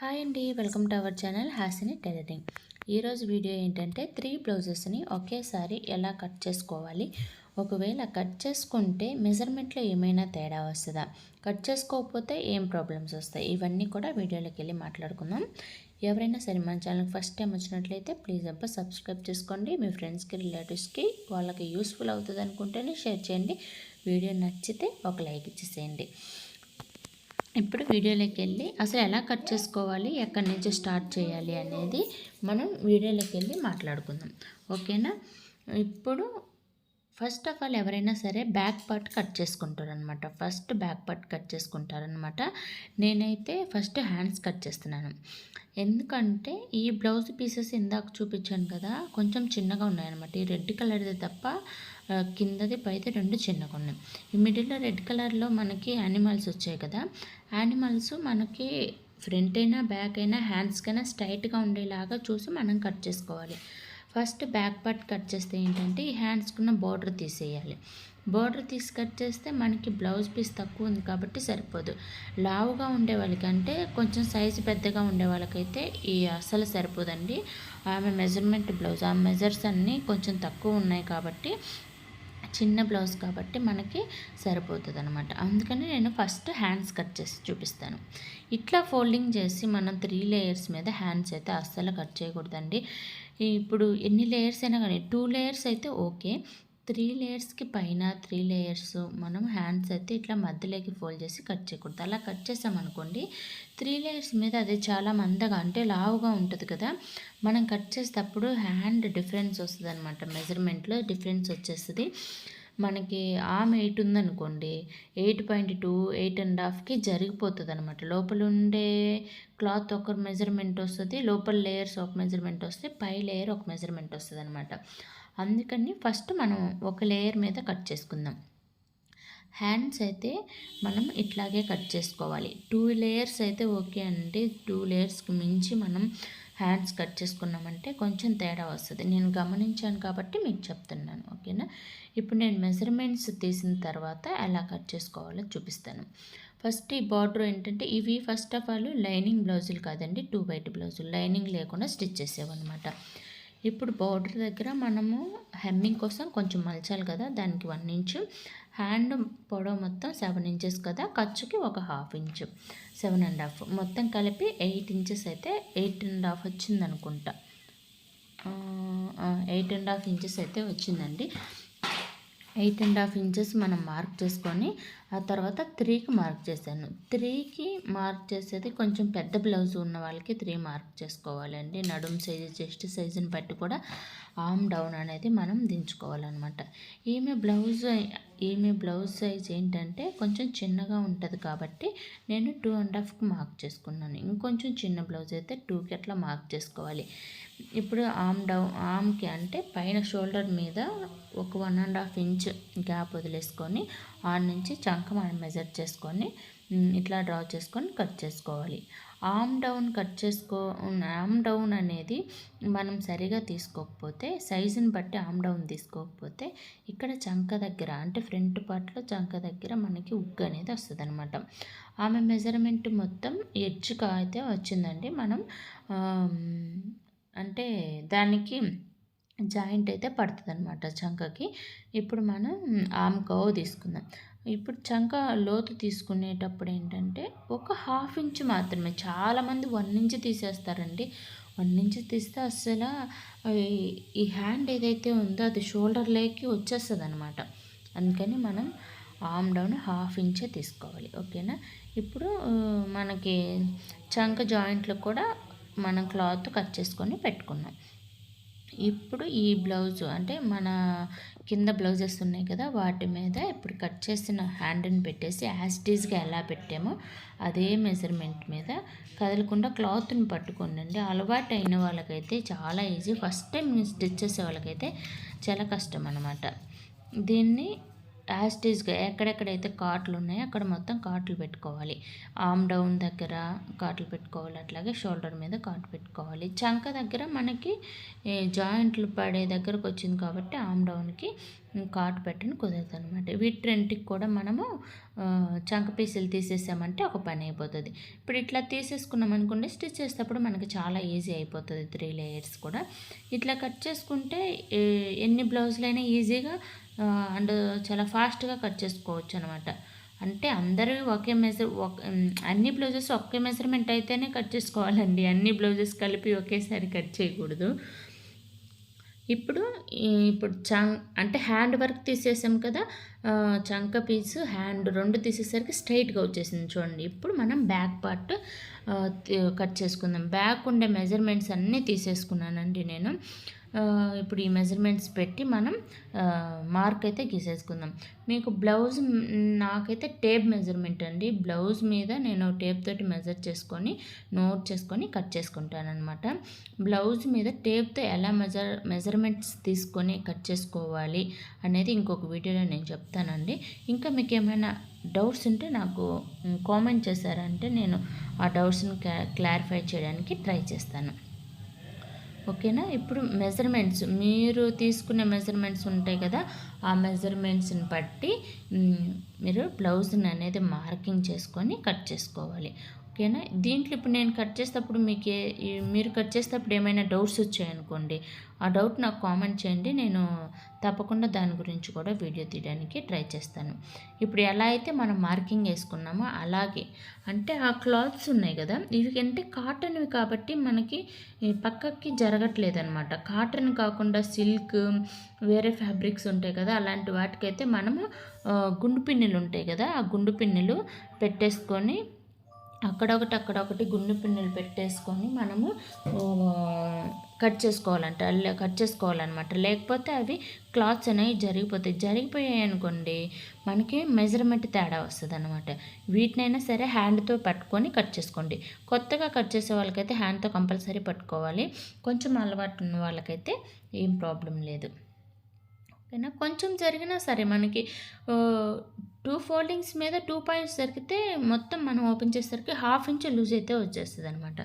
Hi అండి welcome to our channel Hasini tailoring. ఈరోజు video ఏంటంటే త్రీ బ్లౌజెస్ని ఒకేసారి ఎలా కట్ చేసుకోవాలి? ఒకవేళ కట్ చేసుకుంటే మెజర్మెంట్లో ఏమైనా తేడా వస్తుందా? కట్ చేసుకోకపోతే ఏం ప్రాబ్లమ్స్ వస్తాయి? ఇవన్నీ కూడా వీడియోలోకి వెళ్ళి మాట్లాడుకుందాం. ఎవరైనా సరే మన ఛానల్ ఫస్ట్ టైం వచ్చినట్లయితే ప్లీజ్ అబ్బా సబ్స్క్రైబ్ చేసుకోండి. మీ ఫ్రెండ్స్కి రిలేటివ్స్కి వాళ్ళకి యూస్ఫుల్ అవుతుంది అనుకుంటేనే షేర్ చేయండి. వీడియో నచ్చితే ఒక లైక్ ఇచ్చేసేయండి. ఇప్పుడు వీడియోలోకి వెళ్ళి అసలు ఎలా కట్ చేసుకోవాలి ఎక్కడి నుంచి స్టార్ట్ చేయాలి అనేది మనం వీడియోలోకి వెళ్ళి మాట్లాడుకుందాం. ఓకేనా? ఇప్పుడు ఫస్ట్ ఆఫ్ ఆల్ ఎవరైనా సరే బ్యాక్ పార్ట్ కట్ చేసుకుంటారనమాట ఫస్ట్ బ్యాక్ పార్ట్ కట్ చేసుకుంటారనమాట నేనైతే ఫస్ట్ హ్యాండ్స్ కట్ చేస్తున్నాను. ఎందుకంటే ఈ బ్లౌజ్ పీసెస్ ఇందాక చూపించాను కదా కొంచెం చిన్నగా ఉన్నాయన్నమాట. ఈ రెడ్ కలర్ది తప్ప కిందది పైది రెండు చిన్నగా ఉన్నాయి ఈ మిడిల్లో రెడ్ కలర్లో మనకి యానిమల్స్ వచ్చాయి కదా. యానిమల్స్ మనకి ఫ్రంట్ అయినా బ్యాక్ అయినా హ్యాండ్స్కైనా స్ట్రైట్గా ఉండేలాగా చూసి మనం కట్ చేసుకోవాలి. ఫస్ట్ బ్యాక్ పార్ట్ కట్ చేస్తే ఏంటంటే ఈ హ్యాండ్స్కున్న బార్డర్ తీసేయాలి. బార్డర్ తీసి కట్ చేస్తే మనకి బ్లౌజ్ పీస్ తక్కువ ఉంది కాబట్టి సరిపోదు. లావుగా ఉండే వాళ్ళకంటే కొంచెం సైజు పెద్దగా ఉండే వాళ్ళకైతే ఈ అసలు సరిపోదండి. ఆమె మెజర్మెంట్ బ్లౌజ్ ఆ మెజర్స్ అన్నీ కొంచెం తక్కువ ఉన్నాయి కాబట్టి చిన్న బ్లౌజ్ కాబట్టి మనకి సరిపోతుంది అనమాట అందుకని నేను ఫస్ట్ హ్యాండ్స్ కట్ చేసి చూపిస్తాను. ఇట్లా ఫోల్డింగ్ చేసి మనం త్రీ లేయర్స్ మీద హ్యాండ్స్ అయితే అస్సలు కట్ చేయకూడదండి. ఇప్పుడు ఎన్ని లేయర్స్ అయినా కానీ టూ లేయర్స్ అయితే ఓకే. త్రీ లేయర్స్కి పైన త్రీ లేయర్స్ మనం హ్యాండ్స్ అయితే ఇట్లా మధ్యలోకి ఫోల్డ్ చేసి కట్ చేయకూడదు. అలా కట్ చేసామనుకోండి త్రీ లేయర్స్ మీద అది చాలా మందగా అంటే లావుగా ఉంటుంది కదా. మనం కట్ చేసేటప్పుడు హ్యాండ్ డిఫరెన్స్ వస్తుంది అనమాట మెజర్మెంట్లో డిఫరెన్స్ వచ్చేస్తుంది. మనకి ఆమ్ ఎయిట్ ఉందనుకోండి eight point to eight and హాఫ్కి జరిగిపోతుంది అనమాట లోపల ఉండే క్లాత్ ఒక మెజర్మెంట్ వస్తుంది లోపల లేయర్స్ ఒక మెజర్మెంట్ వస్తే పై లేయర్ ఒక మెజర్మెంట్ వస్తుంది అనమాట అందుకని ఫస్ట్ మనం ఒక లేయర్ మీద కట్ చేసుకుందాం. హ్యాండ్స్ అయితే మనం ఇట్లాగే కట్ చేసుకోవాలి. టూ లేయర్స్ అయితే ఓకే అండి. టూ లేయర్స్కి మించి మనం హ్యాండ్స్ కట్ చేసుకున్నామంటే కొంచెం తేడా వస్తుంది. నేను గమనించాను కాబట్టి మీకు చెప్తున్నాను. ఓకేనా? ఇప్పుడు నేను మెజర్మెంట్స్ తీసిన తర్వాత ఎలా కట్ చేసుకోవాలో చూపిస్తాను. ఫస్ట్ ఈ బార్డర్ ఏంటంటే ఇవి ఫస్ట్ ఆఫ్ ఆల్ లైనింగ్ బ్లౌజులు కాదండి టూ వైట్ బ్లౌజులు. లైనింగ్ లేకుండా స్టిచ్ చేసేవన్నమాట. ఇప్పుడు బార్డర్ దగ్గర మనము హెమ్మింగ్ కోసం కొంచెం మలచాలి కదా దానికి వన్ ఇంచు హ్యాండ్ పొడవు మొత్తం సెవెన్ ఇంచెస్ కదా ఖర్చుకి ఒక half inch seven and half మొత్తం కలిపి ఎయిట్ ఇంచెస్ అయితే ఎయిట్ అండ్ హాఫ్ వచ్చింది అనుకుంటా ఎయిట్ అండ్ హాఫ్ ఇంచెస్ అయితే వచ్చిందండి. ఎయిట్ అండ్ హాఫ్ ఇంచెస్ మనం మార్క్ చేసుకొని ఆ తర్వాత త్రీకి మార్క్ చేశాను. త్రీకి మార్క్ చేసేది కొంచెం పెద్ద బ్లౌజ్ ఉన్న వాళ్ళకి త్రీ మార్క్ చేసుకోవాలండి నడుం సైజు చెస్ట్ సైజుని బట్టి కూడా ఆమ్ డౌన్ అనేది మనం దించుకోవాలన్నమాట. ఈమె బ్లౌజ్ ఈమె బ్లౌజ్ సైజ్ ఏంటంటే కొంచెం చిన్నగా ఉంటుంది కాబట్టి నేను టూ అండ్ హాఫ్కి మార్క్ చేసుకున్నాను. ఇంకొంచెం చిన్న బ్లౌజ్ అయితే టూకి అట్లా మార్క్ చేసుకోవాలి. ఇప్పుడు ఆమ్ డౌన్ ఆమ్కి అంటే పైన షోల్డర్ మీద ఒక one and half inch gap వదిలేసుకొని ఆన్ నుంచి చంక మనం మెజర్ చేసుకొని ఇట్లా డ్రా చేసుకొని కట్ చేసుకోవాలి. ఆమ్ డౌన్ కట్ చేసుకో ఆమ్ డౌన్ అనేది మనం సరిగా తీసుకోకపోతే సైజుని బట్టి ఆమ్ డౌన్ తీసుకోకపోతే ఇక్కడ చంక దగ్గర అంటే ఫ్రంట్ పార్ట్లో చంక దగ్గర మనకి ఉగ్గు అనేది వస్తుంది అనమాట ఆమె మెజర్మెంట్ మొత్తం ఎడ్జ్కి అయితే వచ్చిందండి. మనం అంటే దానికి జాయింట్ అయితే పడుతుంది అనమాట చంకకి. ఇప్పుడు మనం ఆమ్ కవ్ తీసుకుందాం. ఇప్పుడు చంక లోతు తీసుకునేటప్పుడు ఏంటంటే ఒక హాఫ్ ఇంచ్ మాత్రమే. చాలామంది వన్ ఇంచ్ తీసేస్తారండి. వన్ ఇంచ్ తీస్తే అసలు ఈ హ్యాండ్ ఏదైతే ఉందో అది షోల్డర్ లేకి వచ్చేస్తుంది అనమాట అందుకని మనం ఆమ్ డౌన్ హాఫ్ ఇంచే తీసుకోవాలి. ఓకేనా? ఇప్పుడు మనకి చంక జాయింట్లు కూడా మనం క్లాత్ కట్ చేసుకొని పెట్టుకున్నాం. ఇప్పుడు ఈ బ్లౌజ్ అంటే మన కింద బ్లౌజెస్ ఉన్నాయి కదా వాటి మీద ఇప్పుడు కట్ చేసిన హ్యాండ్ని పెట్టేసి యాస్టీజ్గా ఎలా పెట్టామో అదే మెజర్మెంట్ మీద కదలకుండా క్లాత్ని పట్టుకోండి అలవాటు అయిన వాళ్ళకైతే చాలా ఈజీ ఫస్ట్ టైం స్టిచ్ చేసే వాళ్ళకైతే చాలా కష్టం అనమాట దీన్ని యాస్టీజ్గా ఎక్కడెక్కడైతే కాట్లు ఉన్నాయో అక్కడ మొత్తం కాట్లు పెట్టుకోవాలి. ఆమ్ డౌన్ దగ్గర కాట్లు పెట్టుకోవాలి అట్లాగే షోల్డర్ మీద కాటు పెట్టుకోవాలి. చంక దగ్గర మనకి జాయింట్లు పడే దగ్గరకు వచ్చింది కాబట్టి ఆమ్ డౌన్కి కాటు పెట్టని కుదరదు అనమాట వీటి రెంటికి కూడా మనము చంక పీసులు తీసేసామంటే ఒక పని అయిపోతుంది. ఇప్పుడు ఇట్లా తీసేసుకున్నాం అనుకోండి స్టిచ్ చేసేటప్పుడు మనకి చాలా ఈజీ అయిపోతుంది త్రీ లేయర్స్ కూడా. ఇట్లా కట్ చేసుకుంటే ఎన్ని బ్లౌజులైనా ఈజీగా అండ్ చాలా ఫాస్ట్గా కట్ చేసుకోవచ్చు అనమాట అంటే అందరూ ఒకే మెజర్ ఒక అన్ని బ్లౌజెస్ ఒకే మెజర్మెంట్ అయితేనే కట్ చేసుకోవాలండి. అన్ని బ్లౌజెస్ కలిపి ఒకేసారి కట్ చేయకూడదు. ఇప్పుడు ఇప్పుడు చం అంటే హ్యాండ్ వర్క్ తీసేసాం కదా చంక పీస్ హ్యాండ్ రెండు తీసేసరికి స్ట్రైట్గా వచ్చేసింది చూడండి. ఇప్పుడు మనం బ్యాక్ పార్ట్ కట్ చేసుకుందాం. బ్యాక్ ఉండే మెజర్మెంట్స్ అన్నీ తీసేసుకున్నానండి నేను. ఇప్పుడు ఈ మెజర్మెంట్స్ పెట్టి మనం మార్క్ అయితే గీసేసుకుందాం. మీకు బ్లౌజ్ నాకైతే టేప్ మెజర్మెంట్ అండి. బ్లౌజ్ మీద నేను టేప్ తోటి మెజర్ చేసుకొని నోట్ చేసుకొని కట్ చేసుకుంటాను అనమాట బ్లౌజ్ మీద టేప్తో ఎలా మెజర్ మెజర్మెంట్స్ తీసుకొని కట్ చేసుకోవాలి అనేది ఇంకొక వీడియోలో నేను చెప్తానండి. ఇంకా మీకు ఏమైనా డౌట్స్ ఉంటే నాకు కామెంట్ చేశారంటే నేను ఆ డౌట్స్ని క్లారిఫై చేయడానికి ట్రై చేస్తాను. ఓకేనా? ఇప్పుడు మెజర్మెంట్స్ మీరు తీసుకునే మెజర్మెంట్స్ ఉంటాయి కదా ఆ మెజర్మెంట్స్ని బట్టి మీరు బ్లౌజ్ని అనేది మార్కింగ్ చేసుకొని కట్ చేసుకోవాలి. ఓకేనా? దీంట్లో ఇప్పుడు నేను కట్ చేసేటప్పుడు మీకు ఏ మీరు కట్ చేసేటప్పుడు ఏమైనా డౌట్స్ వచ్చాయనుకోండి ఆ డౌట్ నాకు కామెంట్ చేయండి నేను తప్పకుండా దాని గురించి కూడా వీడియో తీయడానికి ట్రై చేస్తాను. ఇప్పుడు ఎలా అయితే మనం మార్కింగ్ వేసుకున్నామో అలాగే అంటే ఆ క్లాత్స్ ఉన్నాయి కదా ఇవి అంటే కాటన్వి కాబట్టి మనకి పక్కకి జరగట్లేదు అనమాట కాటన్ కాకుండా సిల్క్ వేరే ఫ్యాబ్రిక్స్ ఉంటాయి కదా అలాంటి వాటికైతే మనము గుండు పిన్నెలు ఉంటాయి కదా ఆ గుండు పిన్నెలు పెట్టేసుకొని అక్కడొకటి అక్కడొకటి గుండు పిన్నులు పెట్టేసుకొని మనము కట్ చేసుకోవాలంట కట్ చేసుకోవాలన్నమాట. లేకపోతే అవి క్లాత్స్ అనేవి జరిగిపోతాయి. జరిగిపోయాయి అనుకోండి మనకి మెజర్మెంట్ తేడా వస్తుంది అనమాట వీటినైనా సరే హ్యాండ్తో పట్టుకొని కట్ చేసుకోండి. కొత్తగా కట్ చేసే వాళ్ళకైతే హ్యాండ్తో కంపల్సరీ పట్టుకోవాలి. కొంచెం అలవాటు ఉన్న వాళ్ళకైతే ఏం ప్రాబ్లం లేదు. ఓకేనా? కొంచెం జరిగినా సరే మనకి టూ ఫోల్డింగ్స్ మీద టూ పాయింట్స్ జరిగితే మొత్తం మనం ఓపెన్ చేసేసరికి హాఫ్ ఇంచ్ లూజ్ అయితే వచ్చేస్తుంది అనమాట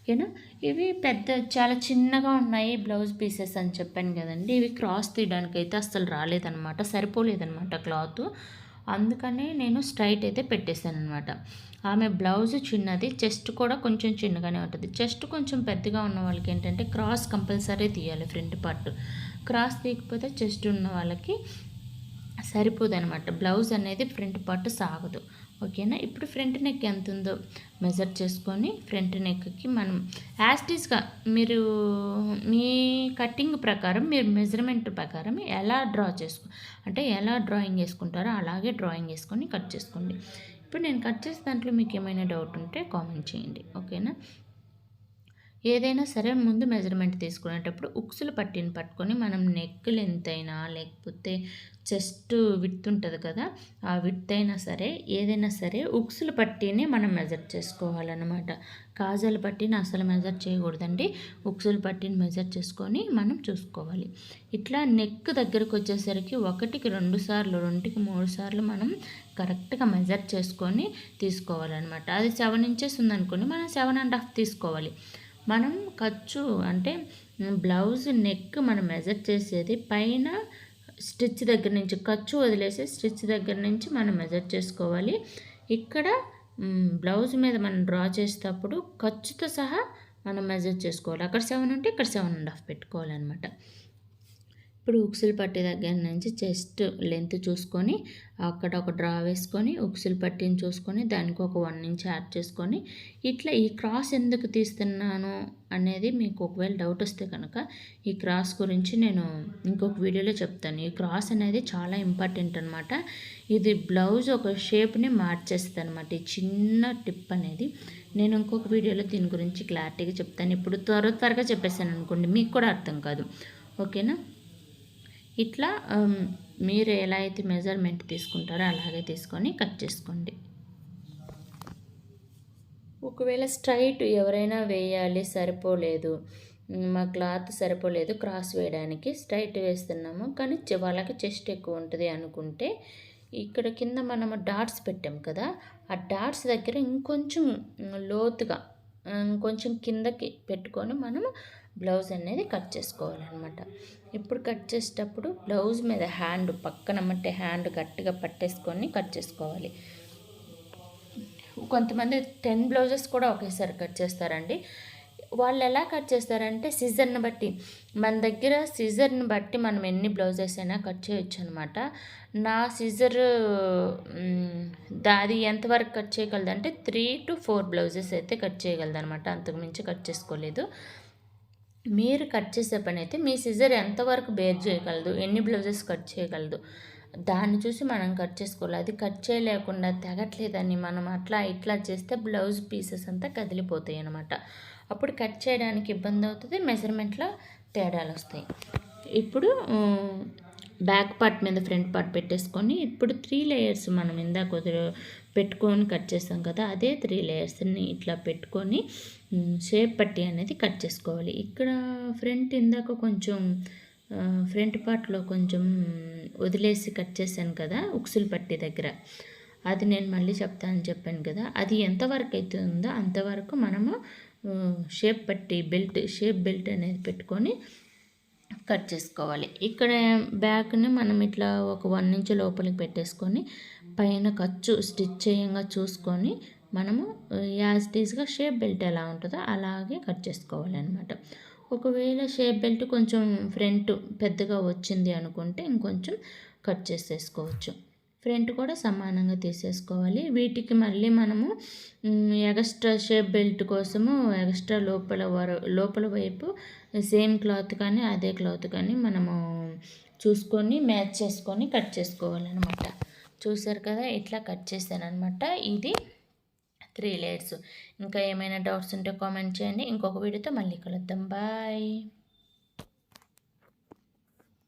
ఓకేనా? ఇవి పెద్ద చాలా చిన్నగా ఉన్నాయి బ్లౌజ్ పీసెస్ అని చెప్పాను కదండి. ఇవి క్రాస్ తీయడానికి అయితే అస్సలు రాలేదనమాట సరిపోలేదనమాట క్లాత్. అందుకనే నేను స్ట్రైట్ అయితే పెట్టేశాను అనమాట ఆమె బ్లౌజ్ చిన్నది చెస్ట్ కూడా కొంచెం చిన్నగానే ఉంటుంది. చెస్ట్ కొంచెం పెద్దగా ఉన్న వాళ్ళకి ఏంటంటే క్రాస్ కంపల్సరీ తీయాలి ఫ్రంట్ పార్ట్. క్రాస్ తీయకపోతే చెస్ట్ ఉన్న వాళ్ళకి సరిపోదు అనమాట బ్లౌజ్ అనేది ఫ్రంట్ పార్ట్ సాగదు. ఓకేనా? ఇప్పుడు ఫ్రంట్ నెక్ ఎంత ఉందో మెజర్ చేసుకొని ఫ్రంట్ నెక్కి మనం యాస్టీస్గా మీరు మీ కటింగ్ ప్రకారం మీరు మెజర్మెంట్ ప్రకారం ఎలా డ్రా చేసుకో అంటే ఎలా డ్రాయింగ్ వేసుకుంటారో అలాగే డ్రాయింగ్ వేసుకొని కట్ చేసుకోండి. ఇప్పుడు నేను కట్ చేసే దాంట్లో మీకు ఏమైనా డౌట్ ఉంటే కామెంట్ చేయండి. ఓకేనా? ఏదైనా సరే ముందు మెజర్మెంట్ తీసుకునేటప్పుడు ఉక్సులు పట్టిని పట్టుకొని మనం నెక్ లెంత్ అయినా లేకపోతే చెస్ట్ విత్ ఉంటుంది కదా ఆ విత్ అయినా సరే ఏదైనా సరే ఉక్సులు పట్టిని మనం మెజర్ చేసుకోవాలన్నమాట. కాజల పట్టిని అసలు మెజర్ చేయకూడదండి. ఉక్సులు పట్టిని మెజర్ చేసుకొని మనం చూసుకోవాలి. ఇట్లా నెక్ దగ్గరకు వచ్చేసరికి ఒకటికి రెండు సార్లు రెండుకి మూడు సార్లు మనం కరెక్ట్గా మెజర్ చేసుకొని తీసుకోవాలన్నమాట. అది సెవెన్ ఇంచెస్ ఉందనుకోండి మనం సెవెన్ అండ్ హాఫ్ తీసుకోవాలి. మనం ఖర్చు అంటే బ్లౌజ్ నెక్ మనం మెజర్ చేసేది పైన స్టిచ్ దగ్గర నుంచి ఖర్చు వదిలేసి స్టిచ్ దగ్గర నుంచి మనం మెజర్ చేసుకోవాలి. ఇక్కడ బ్లౌజ్ మీద మనం డ్రా చేసేటప్పుడు ఖర్చుతో సహా మనం మెజర్ చేసుకోవాలి. అక్కడ సెవెన్ ఉంటే ఇక్కడ సెవెన్ అండ్ హాఫ్ పెట్టుకోవాలన్నమాట. ఇప్పుడు ఉక్సులు పట్టి దగ్గర నుంచి చెస్ట్ లెంత్ చూసుకొని అక్కడ ఒక డ్రా వేసుకొని ఉక్సులు పట్టిని చూసుకొని దానికి ఒక వన్ ఇంచ్ యాడ్ చేసుకొని ఇట్లా ఈ క్రాస్ ఎందుకు తీస్తున్నాను అనేది మీకు ఒకవేళ డౌట్ వస్తే కనుక ఈ క్రాస్ గురించి నేను ఇంకొక వీడియోలో చెప్తాను. ఈ క్రాస్ అనేది చాలా ఇంపార్టెంట్ అనమాట ఇది బ్లౌజ్ ఒక షేప్ని మార్చేస్తుంది అనమాట ఈ చిన్న టిప్ అనేది నేను ఇంకొక వీడియోలో దీని గురించి క్లారిటీగా చెప్తాను. ఇప్పుడు త్వర త్వరగా చెప్పేసాను అనుకోండి మీకు కూడా అర్థం కాదు. ఓకేనా? ఇట్లా మీరు ఎలా అయితే మెజర్మెంట్ తీసుకుంటారో అలాగే తీసుకొని కట్ చేసుకోండి. ఒకవేళ స్ట్రైట్ ఎవరైనా వేయాలి సరిపోలేదు మా క్లాత్ సరిపోలేదు క్రాస్ వేయడానికి స్ట్రైట్ వేస్తున్నాము. కానీ వాళ్ళకి చెస్ట్ ఎక్కువ ఉంటుంది అనుకుంటే ఇక్కడ కింద మనం డాట్స్ పెట్టాం కదా ఆ డాట్స్ దగ్గర ఇంకొంచెం లోతుగా కొంచెం కిందకి పెట్టుకొని మనము బ్లౌజ్ అనేది కట్ చేసుకోవాలన్నమాట. ఇప్పుడు కట్ చేసేటప్పుడు బ్లౌజ్ మీద హ్యాండ్ పక్కన మట్టి హ్యాండ్ గట్టిగా పట్టేసుకొని కట్ చేసుకోవాలి. కొంతమంది టెన్ బ్లౌజెస్ కూడా ఒకేసారి కట్ చేస్తారండి. వాళ్ళు ఎలా కట్ చేస్తారంటే సీజర్ని బట్టి. మన దగ్గర సీజర్ని బట్టి మనం ఎన్ని బ్లౌజెస్ అయినా కట్ చేయొచ్చు అనమాట నా సీజర్ దాది ఎంతవరకు కట్ చేయగలదంటే త్రీ టు ఫోర్ బ్లౌజెస్ అయితే కట్ చేయగలదు అనమాట అంతకుమించి కట్ చేసుకోలేదు. మీరు కట్ చేసే పని అయితే మీ సిజర్ ఎంతవరకు బేర్ చేయగలదు? ఎన్ని బ్లౌజెస్ కట్ చేయగలదు? దాన్ని చూసి మనం కట్ చేసుకోవాలి. అది కట్ చేయలేకుండా తెగట్లేదని మనం అట్లా ఇట్లా చేస్తే బ్లౌజ్ పీసెస్ అంతా కదిలిపోతాయి అనమాట అప్పుడు కట్ చేయడానికి ఇబ్బంది అవుతుంది. మెజర్మెంట్లో తేడాలు వస్తాయి. ఇప్పుడు బ్యాక్ పార్ట్ మీద ఫ్రంట్ పార్ట్ పెట్టేసుకొని ఇప్పుడు త్రీ లేయర్స్ మనం ఇందాక పెట్టుకొని కట్ చేస్తాం కదా అదే త్రీ లేయర్స్ని ఇట్లా పెట్టుకొని షేప్ పట్టి అనేది కట్ చేసుకోవాలి. ఇక్కడ ఫ్రంట్ ఇందాక కొంచెం ఫ్రంట్ పార్ట్లో కొంచెం వదిలేసి కట్ చేశాను కదా ఉక్సులు పట్టి దగ్గర. అది నేను మళ్ళీ చెప్తానని చెప్పాను కదా అది ఎంతవరకు అవుతుందో అంతవరకు మనము షేప్ పట్టి బెల్ట్ షేప్ బెల్ట్ అనేది పెట్టుకొని కట్ చేసుకోవాలి. ఇక్కడ బ్యాక్ని మనం ఇట్లా ఒక వన్ ఇంచ్ లోపలికి పెట్టేసుకొని పైన ఖర్చు స్టిచ్ చేయంగా చూసుకొని మనము యాజ్ టీజ్గా షేప్ బెల్ట్ ఎలా ఉంటుందో అలాగే కట్ చేసుకోవాలి అనమాట ఒకవేళ షేప్ బెల్ట్ కొంచెం ఫ్రంట్ పెద్దగా వచ్చింది అనుకుంటే ఇంకొంచెం కట్ చేసేసుకోవచ్చు. ఫ్రంట్ కూడా సమానంగా తీసేసుకోవాలి. వీటికి మళ్ళీ మనము ఎక్స్ట్రా షేప్ బెల్ట్ కోసము ఎక్స్ట్రా లోపల వర లోపల వైపు సేమ్ క్లాత్ కానీ అదే క్లాత్ కానీ మనము చూసుకొని మ్యాచ్ చేసుకొని కట్ చేసుకోవాలన్నమాట. చూసారు కదా ఇట్లా కట్ చేశాను అనమాట ఇది త్రీ లేయర్స్. ఇంకా ఏమైనా డౌట్స్ ఉంటే కామెంట్ చేయండి. ఇంకొక వీడియోతో మళ్ళీ కలుద్దాం. బాయ్.